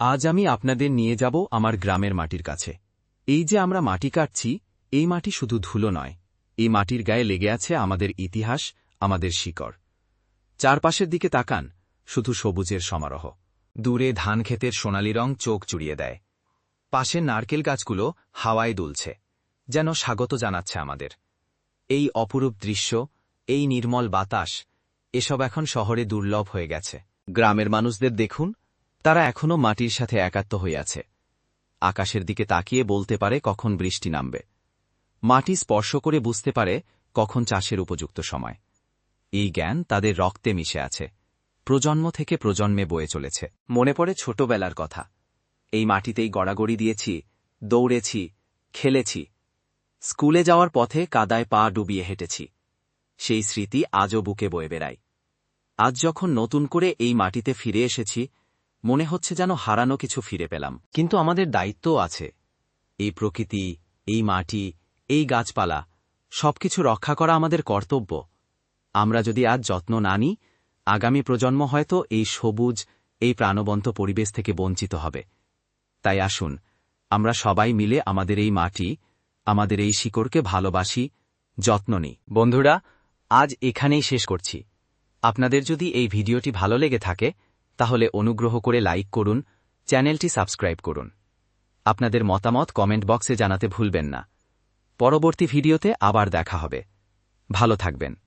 আজ আমি আপনাদের নিয়ে যাব আমার গ্রামের মাটির কাছে। এই যে আমরা মাটি কাটছি, এই মাটি শুধু ধুলো নয়, এই মাটির গায়ে লেগে আছে আমাদের ইতিহাস, আমাদের শিকড়। চারপাশের দিকে তাকান, শুধু সবুজের সমারোহ। দূরে ধান ক্ষেতের সোনালি রং চোখ চুড়িয়ে দেয়। পাশে নারকেল গাছগুলো হাওয়ায় দুলছে, যেন স্বাগত জানাচ্ছে আমাদের। এই অপরূপ দৃশ্য, এই নির্মল বাতাস, এসব এখন শহরে দুর্লভ হয়ে গেছে। গ্রামের মানুষদের দেখুন তারা এখনও মাটির সাথে একাত্ম হইয়াছে। আকাশের দিকে তাকিয়ে বলতে পারে কখন বৃষ্টি নামবে। মাটি স্পর্শ করে বুঝতে পারে কখন চাষের উপযুক্ত সময়। এই জ্ঞান তাদের রক্তে মিশে আছে। প্রজন্ম থেকে প্রজন্মে বয়ে চলেছে। মনে পড়ে ছোটবেলার কথা। এই মাটিতেই গড়াগড়ি দিয়েছি, দৌড়েছি, খেলেছি। স্কুলে যাওয়ার পথে কাদায় পা ডুবিয়ে হেঁটেছি। সেই স্মৃতি আজও বুকে বয়ে বেড়ায়। আজ যখন নতুন করে এই মাটিতে ফিরে এসেছি মনে হচ্ছে যেন হারানো কিছু ফিরে পেলাম। কিন্তু আমাদের দায়িত্বও আছে। এই প্রকৃতি, এই মাটি, এই গাছপালা, সবকিছু রক্ষা করা আমাদের কর্তব্য। আমরা যদি আজ যত্ন না নিই, আগামী প্রজন্ম হয়তো এই সবুজ, এই প্রাণবন্ত পরিবেশ থেকে বঞ্চিত হবে। তাই আসুন, আমরা সবাই মিলে আমাদের এই মাটি, আমাদের এই শিকড়কে ভালোবাসি, যত্ন নিই। বন্ধুরা, আজ এখানেই শেষ করছি। আপনাদের যদি এই ভিডিওটি ভালো লেগে থাকে তাহলে অনুগ্রহ করে লাইক করুন, চ্যানেলটি সাবস্ক্রাইব করুন। আপনাদের মতামত কমেন্ট বক্সে জানাতে ভুলবেন না। পরবর্তী ভিডিওতে আবার দেখা হবে। ভালো থাকবেন।